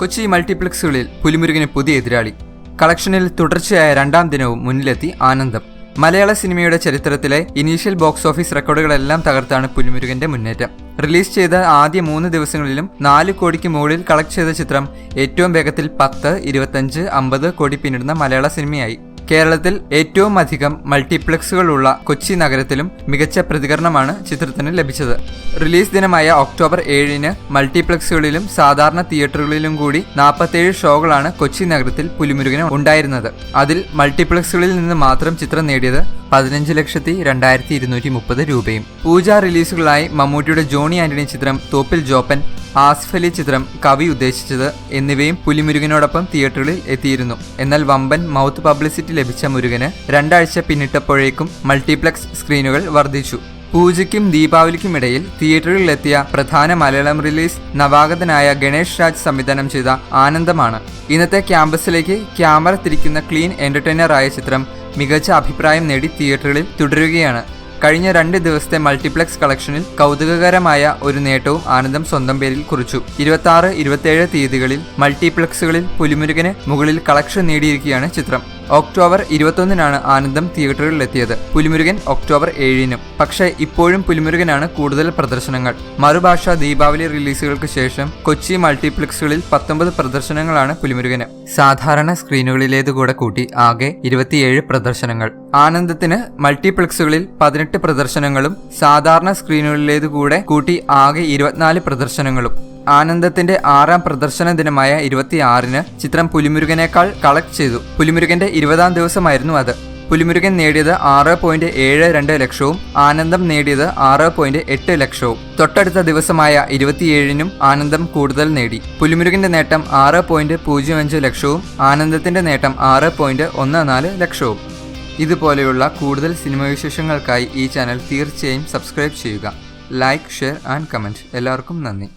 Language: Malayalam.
കൊച്ചി മൾട്ടിപ്ലക്സുകളിൽ പുലിമുരുകന് പുതിയ എതിരാളി. കളക്ഷനിൽ തുടർച്ചയായ രണ്ടാം ദിനവും മുന്നിലെത്തി ആനന്ദം. മലയാള സിനിമയുടെ ചരിത്രത്തിലെ ഇനീഷ്യൽ ബോക്സ് ഓഫീസ് റെക്കോർഡുകളെല്ലാം തകർത്താണ് പുലിമുരുകന്റെ മുന്നേറ്റം. റിലീസ് ചെയ്ത ആദ്യ മൂന്ന് ദിവസങ്ങളിലും നാല് കോടിക്ക് മുകളിൽ കളക്ട് ചെയ്ത ചിത്രം ഏറ്റവും വേഗത്തിൽ പത്ത് ഇരുപത്തഞ്ച് അമ്പത് കോടി പിന്നിടുന്ന മലയാള സിനിമയായി. കേരളത്തിൽ ഏറ്റവും അധികം മൾട്ടിപ്ലക്സുകളുള്ള കൊച്ചി നഗരത്തിലും മികച്ച പ്രതികരണമാണ് ചിത്രത്തിന് ലഭിച്ചത്. റിലീസ് ദിനമായ ഒക്ടോബർ ഏഴിന് മൾട്ടിപ്ലക്സുകളിലും സാധാരണ തിയേറ്ററുകളിലും കൂടി നാൽപ്പത്തേഴ് ഷോകളാണ് കൊച്ചി നഗരത്തിൽ പുലിമുരുകന് ഉണ്ടായിരുന്നത്. അതിൽ മൾട്ടിപ്ലക്സുകളിൽ നിന്ന് മാത്രം ചിത്രം നേടിയത് പതിനഞ്ച് ലക്ഷത്തി രണ്ടായിരത്തി ഇരുന്നൂറ്റി മുപ്പത് രൂപയും. പൂജ റിലീസുകളായി മമ്മൂട്ടിയുടെ ജോണി ആന്റണി ചിത്രം തോപ്പിൽ ജോപ്പൻ ആസിഫ് അലി ചിത്രം കവി ഉദ്ദേശിച്ചത് എന്നിവയും പുലിമുരുകനോടൊപ്പം തിയേറ്ററിൽ എത്തിയിരുന്നു. എന്നാൽ വമ്പൻ മൗത്ത് പബ്ലിസിറ്റി ലഭിച്ച മുരുകന് രണ്ടാഴ്ച പിന്നിട്ടപ്പോഴേക്കും മൾട്ടിപ്ലക്സ് സ്ക്രീനുകൾ വർദ്ധിച്ചു. പൂജയ്ക്കും ദീപാവലിക്കും ഇടയിൽ തിയേറ്ററുകളിലെത്തിയ പ്രധാന മലയാളം റിലീസ് നവാഗതനായ ഗണേഷ് രാജ് സംവിധാനം ചെയ്ത ആനന്ദമാണ്. ഇന്നത്തെ ക്യാമ്പസിലേക്ക് ക്യാമറ തിരിക്കുന്ന ക്ലീൻ എന്റർടൈനർ ആയ ചിത്രം മികച്ച അഭിപ്രായം നേടി തിയേറ്ററുകളിൽ തുടരുകയാണ്. കഴിഞ്ഞ രണ്ട് ദിവസത്തെ മൾട്ടിപ്ലക്സ് കളക്ഷനിൽ കൗതുകകരമായ ഒരു നേട്ടവും ആനന്ദം സ്വന്തം പേരിൽ കുറിച്ചു. ഇരുപത്തി ആറ് തീയതികളിൽ മൾട്ടിപ്ലക്സുകളിൽ പുലിമുരുകന് മുകളിൽ കളക്ഷൻ നേടിയിരിക്കുകയാണ് ചിത്രം. ഒക്ടോബർ ഇരുപത്തൊന്നിനാണ് ആനന്ദം തിയേറ്ററുകളിലെത്തിയത്. പുലിമുരുകൻ ഒക്ടോബർ ഏഴിനും. പക്ഷേ ഇപ്പോഴും പുലിമുരുകനാണ് കൂടുതൽ പ്രദർശനങ്ങൾ. മറുഭാഷ ദീപാവലി റിലീസുകൾക്ക് ശേഷം കൊച്ചി മൾട്ടിപ്ലക്സുകളിൽ പത്തൊമ്പത് പ്രദർശനങ്ങളാണ് പുലിമുരുകന്. സാധാരണ സ്ക്രീനുകളിലേതുകൂടെ കൂട്ടി ആകെ ഇരുപത്തിയേഴ് പ്രദർശനങ്ങൾ. ആനന്ദത്തിന് മൾട്ടിപ്ലക്സുകളിൽ പതിനെട്ട് പ്രദർശനങ്ങളും സാധാരണ സ്ക്രീനുകളിലേതുകൂടെ കൂട്ടി ആകെ ഇരുപത്തിനാല് പ്രദർശനങ്ങളും. ആനന്ദത്തിന്റെ ആറാം പ്രദർശന ദിനമായ ഇരുപത്തിയാറിന് ചിത്രം പുലിമുരുകനേക്കാൾ കളക്ട് ചെയ്തു. പുലിമുരുകന്റെ ഇരുപതാം ദിവസമായിരുന്നു അത്. പുലിമുരുകൻ നേടിയത് ആറ് പോയിന്റ് ഏഴ് രണ്ട് ലക്ഷവും ആനന്ദം നേടിയത് ആറ് പോയിന്റ് എട്ട് ലക്ഷവും. തൊട്ടടുത്ത ദിവസമായ ഇരുപത്തിയേഴിനും ആനന്ദം കൂടുതൽ നേടി. പുലിമുരുകന്റെ നേട്ടം ആറ് പോയിന്റ് പൂജ്യം അഞ്ച് ലക്ഷവും ആനന്ദത്തിന്റെ നേട്ടം ആറ് പോയിന്റ് ഒന്ന് നാല് ലക്ഷവും. ഇതുപോലെയുള്ള കൂടുതൽ സിനിമ വിശേഷങ്ങൾക്കായി ഈ ചാനൽ തീർച്ചയായും സബ്സ്ക്രൈബ് ചെയ്യുക. ലൈക്ക് ഷെയർ ആൻഡ് കമന്റ് എല്ലാവർക്കും നന്ദി.